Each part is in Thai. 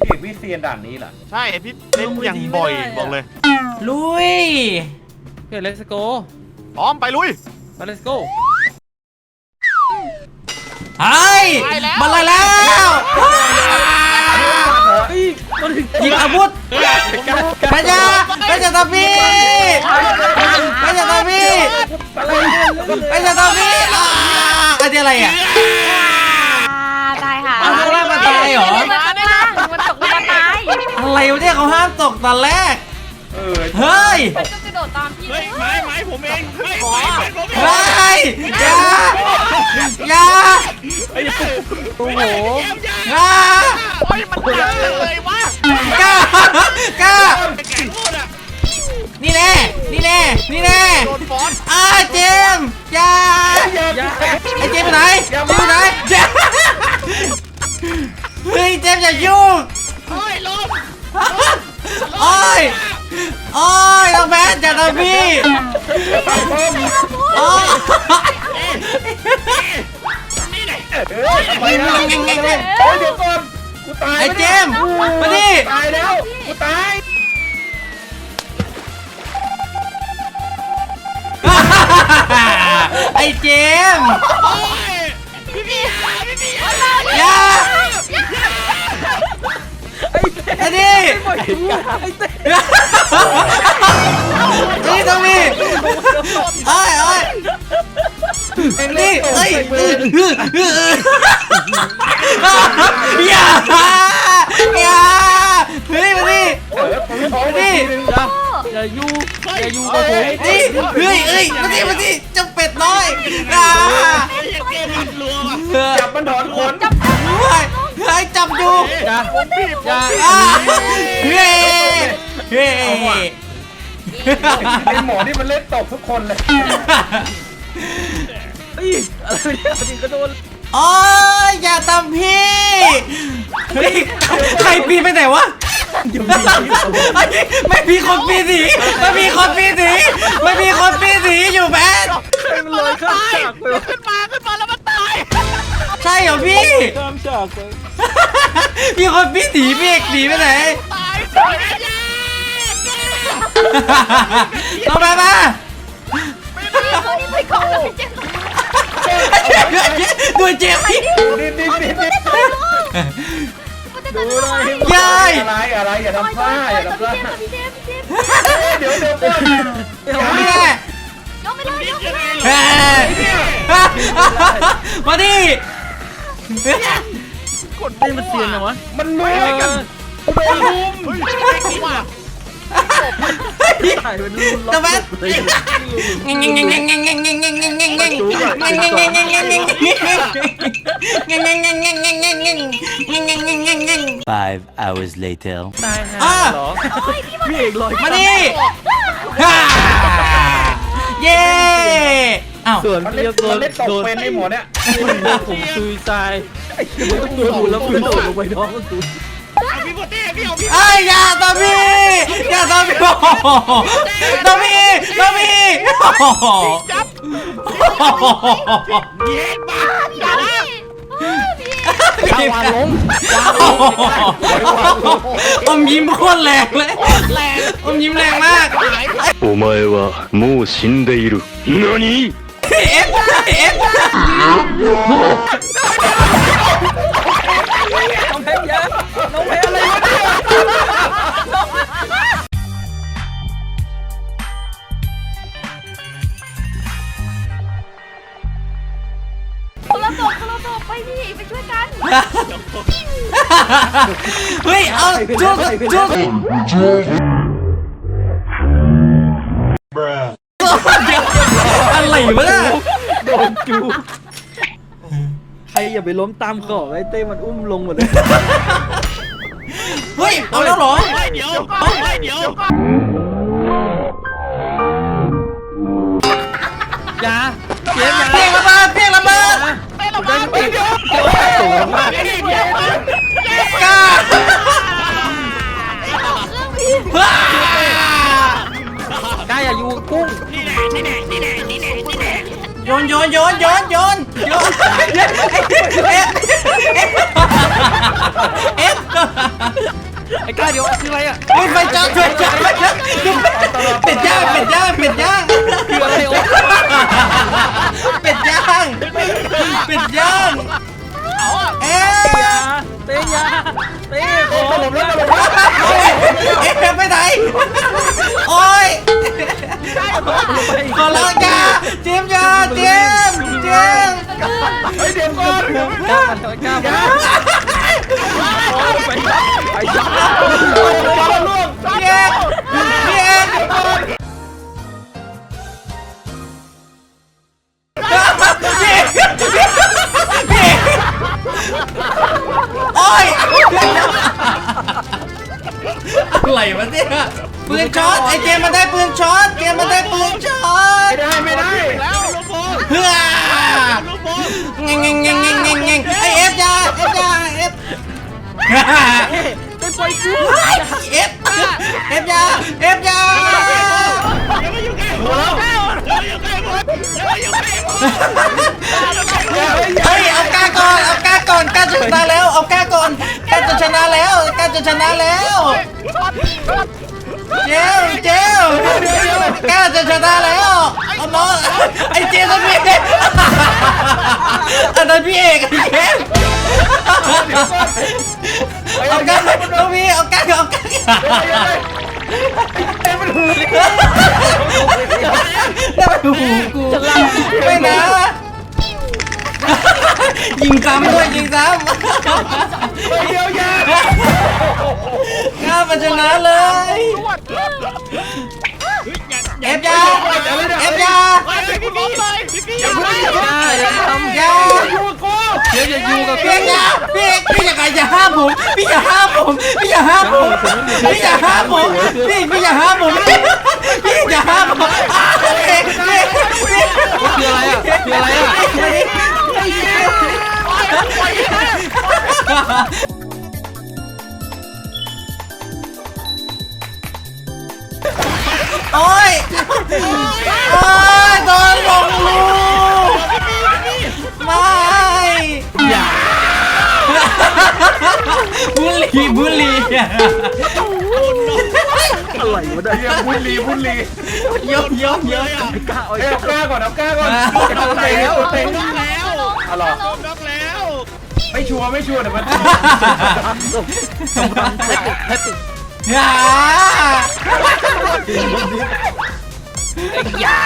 พี่เอกพี่เซียนด่านนี้เหรอใช่พี่เล่นอย่างบ่อยบอกเลยลุยเฮ้ย let's go พร้อมไปลุยไป let's go ไอ้ยไปแล้วมาเลยแล้วเฮ้ยมาถึงหยิบอาวุธพระยาพระยาตาพี่พระยาตาพี่พระยาตาพี่อ่าอันนี้อะไรอะ วะเนี่ยเขาห้ามตกตอนแรก เออเฮ้ย มันก็กระโดดตามพี่เฮ้ยไม้ไม้ผมเองเฮ้ยขอไม้เป็นผมเองเฮ้ยอย่าอย่าโอ้โหอย่าเฮ้ยมันเยอะเลยวะกล้ากล้าแข่งโคตรอะนี่แน่นี่แน่นี่แน่โดนฟอนอ้าเจมส์อย่าอย่าไอ้เจมส์ไปไหนเจมส์ไปไหนเจมส์เฮ้ยเจมส์อย่ายุ่งเฮ้ยลม โอ้ยโอ้ยน้องแบทอย่าทำพี่โอ้ยนี่ไหนเฮ้ยทำไมนะเฮ้ยเดี๋ยวก่อนกูตายไอ้เจมส์มาดิตายแล้วกูตายไอ้เจมส์โอ้ยพี่พี่พี่พี่อย่า ไอ้นี่ไอ้เต้นี่ตรงนี้เอ้ยเอ้ยนี่เอ้ยเอ้ยอย่าอย่าเฮ้ยมาดิเออผมท้องมาดิอย่าอย่าอยู่อย่าอยู่กับผมนี่เฮ้ยเอ้ยมาดิมาดิเจ้าเป็ดน้อยอ่าไอ้เกมมันรัวว่ะเฮ้ยจับมันถอนขนเฮ้ย เฮ้ยจับอยู่อย่าอย่าอ่าเฮ้ยเฮ้ยไอหมอนี่มันเล่นตบทุกคนเลยเฮ้ยอะไรเนี่ยจริงก็โดนโอ้ยอย่าทำพี่เฮ้ยใครปีนไปไหนวะไม่มีคนปีนหนีไม่มีคนปีนหนีไม่มีคนปีนหนีอยู่แมนมันลอยข้ามฉากไปวะขึ้นมาขึ้นมาแล้วมันตาย ใช่เหรอพี่ ข้ามฉากไปมีคนปีนหนีพี่เอกหนีไปไหน ตายตายยาน้องแมนมาพี่เขานี่ไปก่อนเลยเจ๊ดูเจ็บพี่นี่นี่นี่นี่มันจะตายยายอะไรอะไรอย่าทำพลาดอย่าทำพลาดพี่เจมส์พี่เจมส์เดี๋ยวเดี๋ยวก่อนนี่แน่ยกไปเลยยกไปเลยเฮ้ยมาดิ กดได้มันเสียงไงวะมันมือเอกันอโดนลุมเฮ้ยไม่คิดว่าถ่ายเป็นรูปล็อกน้องแมนเลย Five hours later. ตายห่าเหรอพี่เอกลอยมาดิ เย้อ้าวส่วนมันพี่เล่นก็โดมันนเล่นตบโดนเป็นไอหมอเนี่ยโดนผมซุยตายไอ้เหี้ยมันโดนหูแล้วพื้นโดดลงไปน้องมันตุยเอาพี่โปเต้พี่เอาพี่ไอ้ยาตาพี่ยาตาพี่ตาพี่ตาพี่จับเย็ดมา อย่าละ พี่ วางลง อมยิ้มโคตรแรงเลยอมยิ้มแรงมาก お前はもう死んでいる。何 เอฟเอฟ คนละตกไปพี่ไปช่วยกันเฮ้ยเอาจุกจุกอะไรวะเนี่ยโดนจูใครอย่าไปล้มตามขอบไอ้เต้มันอุ้มลงหมดเลย เฮ้ยเอาแล้วเหรอเฮ้ยเดี๋ยวเฮ้ยเดี๋ยวยาเจี๊ยบยา ระวังเดี๋ยวเดี๋ยวเดี๋ยวกล้าว้าได้อย่าอยู่กุ้งนี่แน่นี่แน่นี่แน่นี่แน่นี่แน่โยนโยนโยนโยนโยนโยนเอฟเอฟไอ้กล้าเดี๋ยวคืออะไรอะเฮ้ยไฟจ้าไฟจ้าไฟจ้าเป็ดย่างเป็ดย่างเป็ดย่างคืออะไรวะเป็ดย่างเป็ดย่างเอ๊ะต้ยาเต้ขอตลบแล้วตลบเอ๊ะไปไหนโอ้ยขอร้องจ้าเจมส์จ้าเจมส์เจมส์เฮ้ยเดี๋ยวก่อนกล้ามันกล้ามัน ไปปล่อยกูเอฟเอฟยาเอฟยาอย่ามาอยู่ใกล้ผมอย่ามาอยู่ใกล้ผมอย่ามาอยู่ใกล้ผมเฮ้ยเอาก้าก่อนเอาก้าก่อนก้าจะชนะแล้วเอาก้าก่อนก้าจะชนะแล้วก้าจะชนะแล้วเจลเจลก้าจะชนะแล้วเอาน้องไอเจลนั่นพี่อันนั้นพี่เอกไอเจม เอาก้าน้องพี่เอาก้าเอาก้านั่นมันหูกูไม่นะยิงซ้ำด้วยยิงซ้ำเดียวยาข้ามันชนะเลยเอฟยาเอฟยา พี่พี่เลยพี่พี่อย่าไปอย่าไปอย่าทำยาอยู่กูเดี๋ยวอย่าอยู่กับพี่พี่าพี่พี่อย่าไงอย่าห้ามผมพี่อย่าห้ามผมพี่อย่าห้ามผมพี่อย่าห้ามผมพี่พี่อย่าห้ามผมพี่อย่าห้ามผมพี่พี่พี่คืออะไรอะคืออะไรอะโอ้ยโอ้ย บุหรี่บุหรี่อะไรวะเนี่ยเดี๋ยวบุลีบุลียมยมยมกล้าเอาเอ้ยเอาก้าก่อนเอาก้าก่อนอ่าเอาเตะแล้วเอาเตะน็อกแล้วเอาหรอน็อกแล้วไม่ชัวร์ไม่ชัวร์เดี๋ยวมันแพทติอย่าอย่า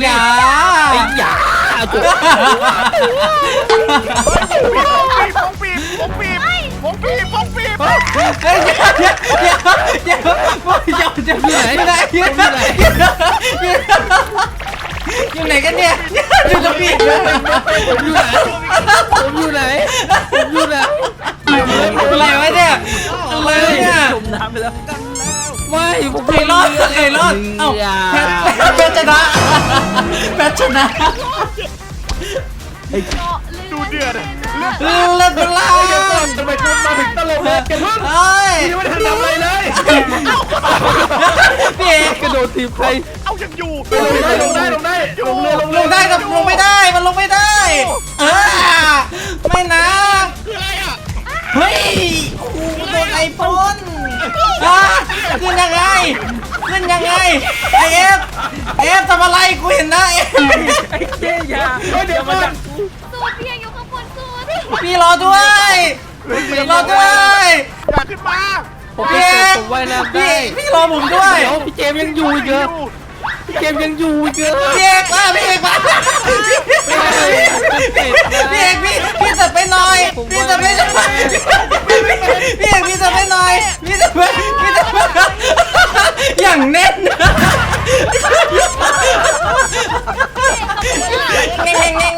อย่าอย่าจุด ผมปีบผมปีบผมปีบผมปีบเฮ้ยอย่าอย่าอย่าอย่าอย่าอย่าอยู่ไหนอยู่ไหนอยู่ไหนกันเนี่ยอยู่ตรงนี้ผมอยู่ไหนผมอยู่ไหนผมอยู่ไหนอะไรวะเนี่ยอะไรวะเนี่ยจมน้ำไปแล้วไม่ผมใครรอดใครรอดเอ้าแพทแพทชนะแพทชนะดู เดือดเลิศเป็นไรเดี๋ยวก่อนทำไมคุณมาถึงตลกเลยเก็บพึ่งเอ้ยยังไม่ทันทำอะไรเลยพี่เอกกระโดดทีบใครเอายังอยู่ลงได้ลงได้ลงได้ลงเรือลงลเรืองได้แต่ลงไม่ได้มันลงไม่ได้เออไม่นะคืออะไรอะเฮ้ยโอ้โหโดนไอโฟนอะขึ้นยังไงขึ้นยังไงไอเอฟเอฟทำอะไรกูเห็นนะเอฟไอ้เจ๊ยาเฮ้ยเดี๋ยวก่อน พี่รอด้วยรอด้วยอย่าขึ้นมาผมพี่ไม่เอเจ็บฟผมว่ายน้ำพี่ได้พี่รอผมด้วยเดี๋ยวพี่เจมส์ยังอยู่อีกเหรอพี่เจมส์ยังอยู่อีกเหรอพี่เอกมาพี่เอกมาพี่เอกพี่พี่จะไปหน่อยพี่จะไปหน่อยพี่เอกพี่จะไปหน่อยพี่จะไปพี่จะไปอย่างแน่นเงี้ยเงี้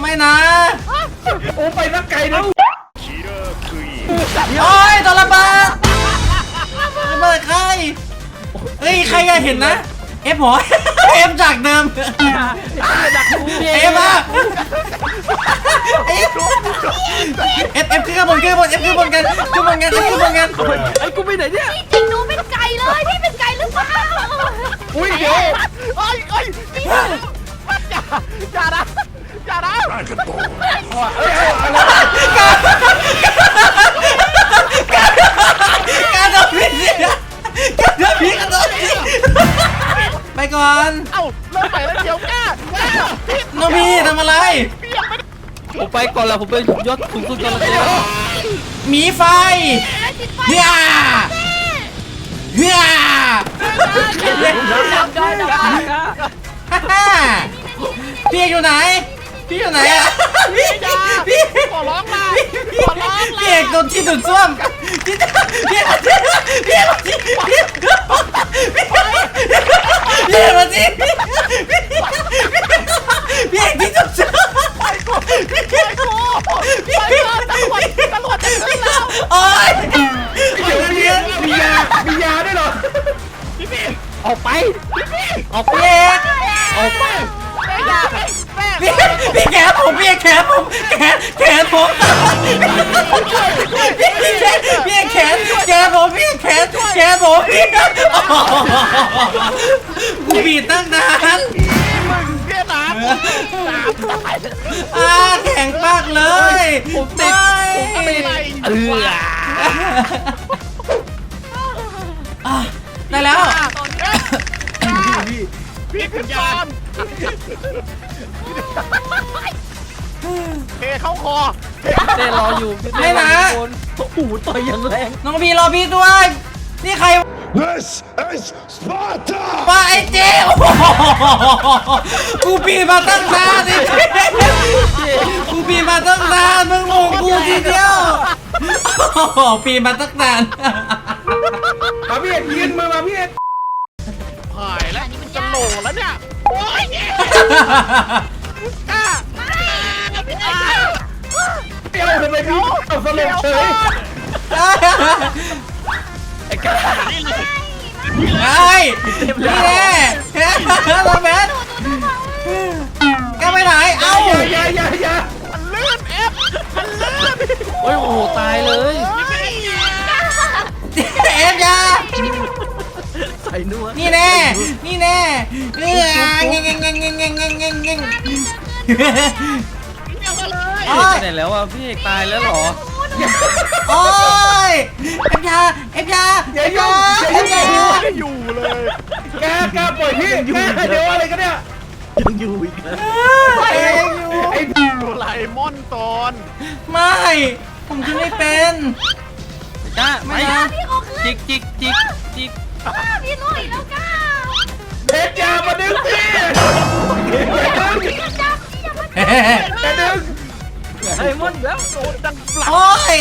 ไม่นะ โอ้ไปนักไก่นะโอ้ยโดนระเบิดระเบิดใครเฮ้ยใครอะเห็นนะ เอฟหอเอฟจากเดิมเอฟอะเอฟเอฟเอฟขึ้นข้างบนขึ้นข้างบนเอฟขึ้นข้างบนกันขึ้นข้างบนกันเอฟขึ้นข้างบนกันไอ้กูไปไหนเนี่ยจริงหนูเป็นไก่เลยพี่เป็นไก่หรือเปล่าอุ้ยเดี๋ อย่านะเอ้ยอะไรการโดนพี่เสียการโดนพี่การโดนพี่ไปก่อนเอ้าเริ่มใหม่แล้วเดี๋ยวกล้าก้าพี่น้องพี่ทำอะไรพี่ยังไม่ได้ผมไปก่อนละผมเป็นยศสูงสุดก่อนละหมีไฟไอ้ติดไฟเฮียเฮียดับได้ดับได้ฮ่าฮ่าพี่อยู่ไหน พี่อยู่ไหนอะพี่พี่ขอร้องละพี่ขอร้องพี่ละเอกโดนที่ดูดซ่วมพี่พี่มาที่พี่มาที่พี่พี่มาที่พี่เอกที่ดูดซ่วมพี่เอกโอ้ไปเถอะตำรวจตำรวจจะขึ้นแล้วโอ๊ยเดี๋ยวมีมียามียาด้วยเหรอพี่พี่ออกไปออกพี่เอกออกไปแม่อย่าแม่ พี่พี่แขนผมพี่แขนผมแขนแขนผมพี่แขนพี่แขนแขนผมพี่แขนแขนผมพี่กูบีดตั้งนานมึงเพี้ยนนะตามตายอ่าแข็งมากเลยผมติดผมติดเอออะได้แล้วพี่ขึ้นก่อน เทเข้าคอเต้รออยู่พี่เต้รออยู่คนโอ้โหต่อยอย่างแรงน้องพี่รอพี่ด้วย นี่ใคร This is Sparta! มาไอ้เจ๊โอ้โหกูปีนมาตั้งนานนี่กูปีนมาตั้งนานมึงลงกูทีเดียวโอ้โหปีนมาตั้งนานมาพี่เอกยืนมือมาพี่เอกหายแล้วจะโหลแล้วเนี่ย โอ้ย ดี๋ยวทำไมพี่เอาสลบเฉยไอ้กาไอ้นี่แน่โรเบิร์ตแกไปไหน เอ้าอย่าอย่าอย่าอย่ามันลื่นเอฟมันลื่นโอ้ยโอ้โหตายเลยเอฟยาใส่นัวนี่แน่ นี่แน่เออเงี้ยเงี้ยเงี้ยเงี้ยเงี้ยเงี้ย แล้วอะพี่เอกตายแล้วเหรอ โอ้ยเอฟยาเอฟยาอย่าเอฟยุ่ยางอย่าเอยุ่ฟงยาไม่ได้อยู่เลย แกแกปล่อยพี่แกเดี๋ยวอะไรกันเนี่ยยังอยู่อีกนะเองอยู่ไอ้โดไลมอนตอนไม่ ผมจะไม่เป็นกล้าไม่ไม่นะพี่เขาขึ้นจิกจิกจิกจิกพี่หน่อยแล้วก้าเด็กยามาดึงพี่อย่าดึงพี่จะจับพี่อย่ามาอย่าดึง ไอ้มอนแล้วโดนดังปลักโอ้ย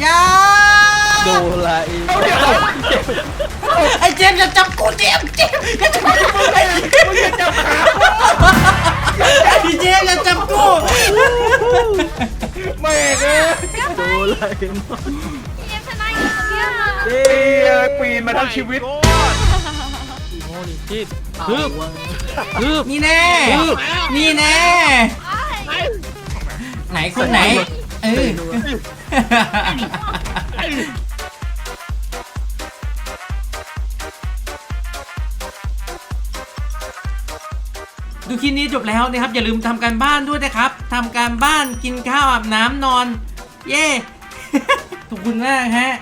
อยาโดไลเอาเดี๋ยวไอ้เจมส์อย่าจับกูเจมส์เจมส์อย่าจับกูไอ้เจมส์มึงอย่าจับขาไอ้เจมส์อย่าจับกูแม่งเอ้ยโดไลมอนพี่เอ็มชนะอยู่ตรงเนี้ยเอ้ยปีนมาทั้งชีวิตโอ้ยโอ้นี่จิกฮึบฮึบนี่แน่นี่แน่ ไหนคนไหน เออ ดูคลิปนี้จบแล้วนะครับ อย่าลืมทำการบ้านด้วยนะครับทำการบ้านกินข้าวอาบน้ำนอน เย้ขอบคุณมากฮะ